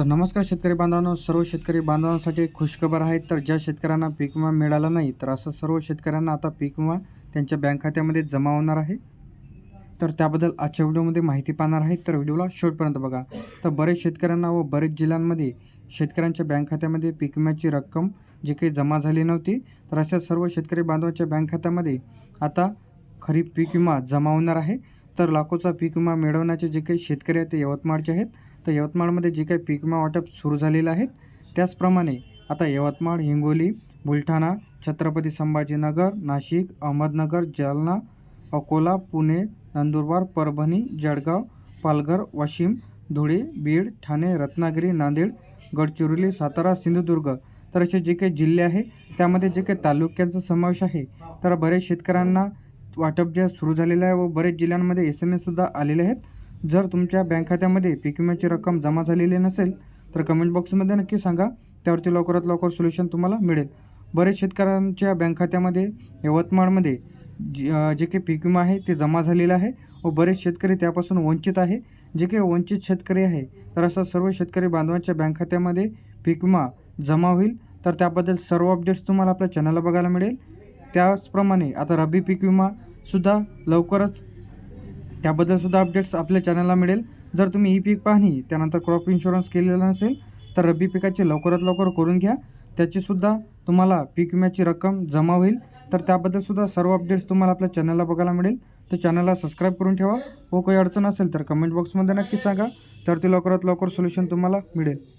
तर नमस्कार शेतकरी बांधवांनो सर्व शेतकरी बांधवांसाठी खुशखबर आहे. तर ज्या शेतकऱ्यांना पीक विमा मिळाला नाही तर असं सर्व शेतकऱ्यांना आता पीक विमा त्यांच्या बँक खात्यामध्ये जमा होणार आहे. तर त्याबद्दल आजच्या व्हिडिओमध्ये माहिती पाहणार आहे. तर व्हिडिओला शेवटपर्यंत बघा. तर बरेच शेतकऱ्यांना व बरेच जिल्ह्यांमध्ये शेतकऱ्यांच्या बँक खात्यामध्ये पीक विम्याची रक्कम जी काही जमा झाली नव्हती तर अशा सर्व शेतकरी बांधवांच्या बँक खात्यामध्ये आता खरीप पीक विमा जमा होणार आहे. तर लाखोचा पीक विमा मिळवण्याचे जे काही शेतकरी आहेत ते यवतमाळचे आहेत. तर यवतमाळमध्ये जे काही पीक विमा वाटप सुरू झालेलं आहे त्याचप्रमाणे आता यवतमाळ हिंगोली बुलढाणा छत्रपती संभाजीनगर नाशिक अहमदनगर जालना अकोला पुणे नंदुरबार परभणी जळगाव पालघर वाशिम धुळे बीड ठाणे रत्नागिरी नांदेड गडचिरोली सातारा सिंधुदुर्ग. तर असे जे काही जिल्हे आहे त्यामध्ये जे काही तालुक्यांचा समावेश आहे तर बरेच शेतकऱ्यांना वाटप जे सुरू झालेलं आहे व बरेच जिल्ह्यांमध्ये एस एम एससुद्धा आलेले आहेत. जर तुमच्या बँक खात्यामध्ये पीक विम्याची रक्कम जमा झालेली नसेल तर कमेंट बॉक्समध्ये नक्की सांगा. त्यावरती लवकरात लवकर सोल्युशन तुम्हाला मिळेल. बरेच शेतकऱ्यांच्या बँक खात्यामध्ये यवतमाळमध्ये जी जे काही पीक विमा आहे ते जमा झालेलं आहे व बरेच शेतकरी त्यापासून वंचित आहे. जे काही वंचित शेतकरी आहे तर असं सर्व शेतकरी बांधवांच्या बँक खात्यामध्ये पीक विमा जमा होईल. तर त्याबद्दल सर्व अपडेट्स तुम्हाला आपल्या चॅनलला बघायला मिळेल. त्याचप्रमाणे आता रब्बी पीक विमासुद्धा लवकरच त्याबद्दल सुद्धा अपडेट्स आपल्या चॅनलला मिळेल. जर तुम्ही ही पीक पाहणी त्यानंतर क्रॉप इन्शुरन्स केलेला नसेल तर रब्बी पिकाची लवकरात लवकर करून घ्या. त्याचीसुद्धा तुम्हाला पीक विम्याची रक्कम जमा होईल. तर त्याबद्दलसुद्धा सर्व अपडेट्स तुम्हाला आपल्या चॅनलला बघायला मिळेल. तर चॅनलला सबस्क्राईब करून ठेवा. व काही अडचण असेल तर कमेंट बॉक्समध्ये नक्की सांगा. तर ती लवकरात लवकर सोल्युशन तुम्हाला मिळेल.